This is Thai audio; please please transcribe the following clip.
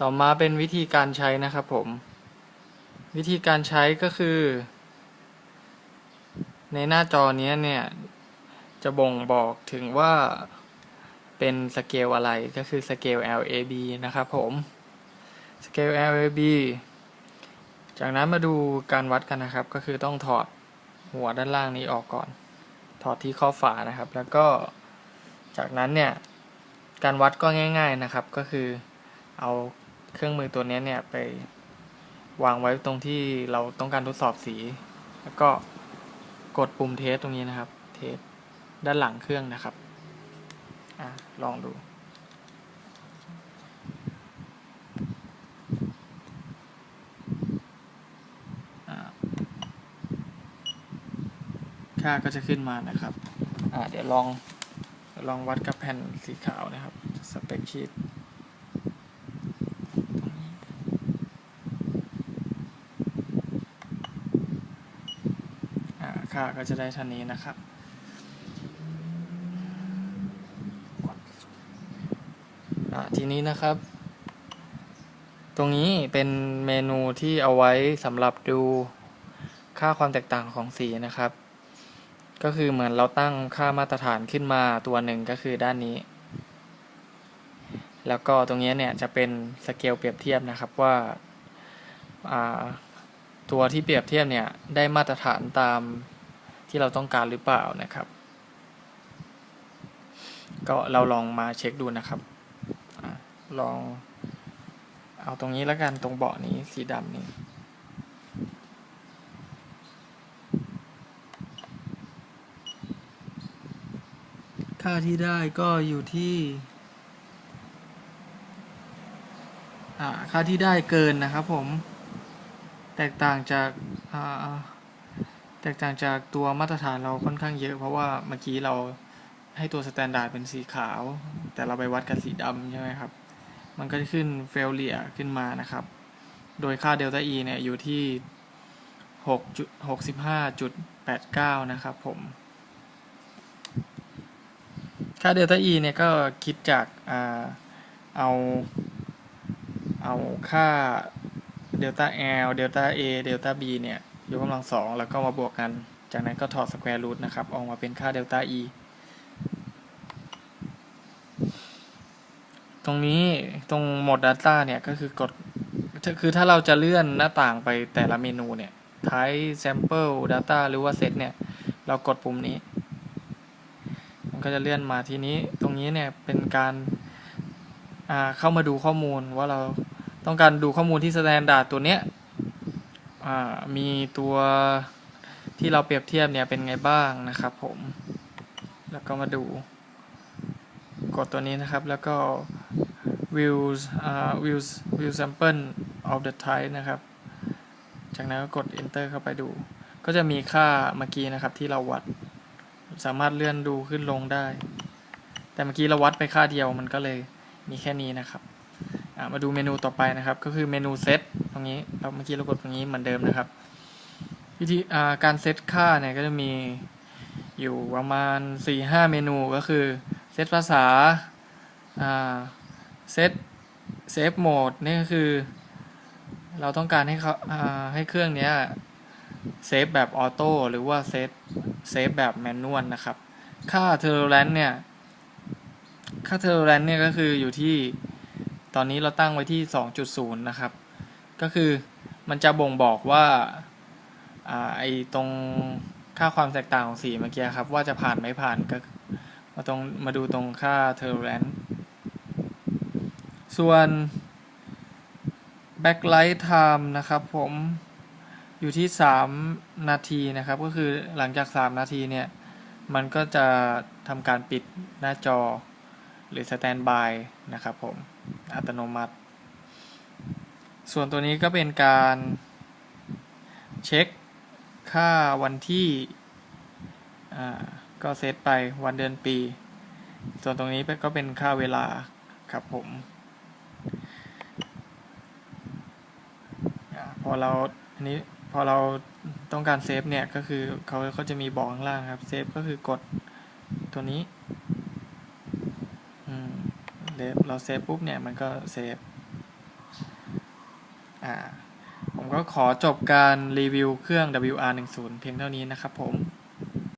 ต่อมาเป็นวิธีการใช้นะครับผม วิธีการใช้ก็คือ ในหน้าจอเนี้ยเนี่ยจะบ่งบอกถึงว่าเป็นสเกลอะไรก็คือสเกล LAB นะครับผมสเกล LAB จากนั้นมาดูการวัดกันนะครับ ก็คือต้องถอดหัวด้านล่างนี้ออกก่อน ถอดที่ข้อฝานะครับ แล้วก็จากนั้นเนี่ย การวัดก็ง่าย ๆนะครับ ก็คือเอา เครื่องมือตัวนี้เนี่ยไปวางไว้ตรงที่เราต้องการทดสอบสี แล้วก็กดปุ่มเทสตรงนี้นะครับ เทสด้านหลังเครื่องนะครับอลองดู ค่าก็จะขึ้นมานะครับ เดี๋ยวลองลองวัดกับแผ่นสีขาวนะครับ สเปคชีต ค่าก็จะได้เท่านี้นะครับทีนี้นะครับ ตรงนี้เป็นเมนูที่เอาไว้สำหรับดูค่าความแตกต่างของสีนะครับ ก็คือเหมือนเราตั้งค่ามาตรฐานขึ้นมาตัวหนึ่งก็คือด้านนี้ แล้วก็ตรงนี้เนี่ยจะเป็นสเกลเปรียบเทียบนะครับว่าอ่าตัวที่เปรียบเทียบเนี่ยได้มาตรฐานตาม ที่เราต้องการหรือเปล่านะครับ ก็เราลองมาเช็คดูนะครับอลองเอาตรงนี้แล้วกันตรงเบาะนี้สีดำนี้ค่าที่ได้ก็อยู่ที่อ่าค่าที่ได้เกินนะครับผม แตกต่างจากอ่า แตกต่างจากตัวมาตรฐานเราค่อนข้างเยอะ เพราะว่าเมื่อกี้เราให้ตัวสแตนดาร์ดเป็นสีขาว แต่เราไปวัดกับสีดำใช่ไหมครับ มันก็จะขึ้นเฟลเลียขึ้นมานะครับ โดยค่าเดลต้า E เนี่ยอยู่ที่6.65.89 นะครับผม ค่าเดลต้า E เนี่ยก็คิดจากอาเอา เอาค่าเดลต้า L เดลต้า A เดลต้า B เนี่ยยกกำลังสองแล้วก็มาบวกกัน จากนั้นก็ถอดสแควร์รูทนะครับ ออกมาเป็นค่าเดลต้า E ตรงนี้ตรงโหมด Data เนี่ยก็คือกด คือถ้าเราจะเลื่อนหน้าต่างไปแต่ละเมนูเนี่ยท้าย Sample Data หรือว่า Set เนี่ย เรากดปุ่มนี้ มันก็จะเลื่อนมาทีนี้ตรงนี้เนี่ยเป็นการาเข้ามาดูข้อมูลว่าเราต้องการดูข้อมูลที่ Standard ตัวเนี้ย มีตัวที่เราเปรียบเทียบเนี่ยเป็นไงบ้างนะครับผม แล้วก็มาดู กดตัวนี้นะครับแล้วก็ views อ่า views view sample of the type นะครับ จากนั้นก็กด enter เข้าไปดู ก็จะมีค่าเมื่อกี้นะครับที่เราวัด สามารถเลื่อนดูขึ้นลงได้ แต่เมื่อกี้เราวัดไปค่าเดียวมันก็เลยมีแค่นี้นะครับ มาดูเมนูต่อไปนะครับ ก็คือเมนูเซตตรงนี้เราเมื่อกี้เรากดตรงนี้เหมือนเดิมนะครับ วิธีการเซตค่าเนี่ยก็จะมีอยู่ประมาณ 4-5 เมนูก็คือเซตภาษาเซตเซฟโหมดนี่ก็คือ เราต้องการให้เขาให้เครื่องนี้เซฟแบบออโต้หรือว่าเซฟเซฟแบบแมนนวลนะครับ ค่าเทอร์แลนเนี่ย ค่าเทอร์แลนเนี่ยก็คืออยู่ที่ ตอนนี้เราตั้งไว้ที่ 2.0 นะครับ ก็คือมันจะบ่งบอกว่าอ่าไอตรงค่าความแตกต่างของสีเมื่อกี้ครับ ว่าจะผ่านไม่ผ่านก็มาตรงมาดูตรงค่าเทอร์แลนส่วน backlight time นะครับผมอยู่ที่ 3 นาทีนะครับ ก็คือหลังจาก 3 นาทีเนี่ย มันก็จะทำการปิดหน้าจอ หรือ standby นะครับผม อัตโนมัติ ส่วนตัวนี้ก็เป็นการเช็คค่าวันที่ ก็เซตไปวันเดือนปี ส่วนตรงนี้ก็เป็นค่าเวลาครับผม พอเราอันนี้พอเราต้องการเซฟเนี่ย ก็คือเขาเขาจะมีบอกข้างล่างครับ เซฟก็คือกดตัวนี้ ฟเราเซฟปุ๊บเนี่ยมันก็เซฟอ่าผมก็ขอจบการรีวิวเครื่อง WR10 เพียงเท่านี้นะครับผม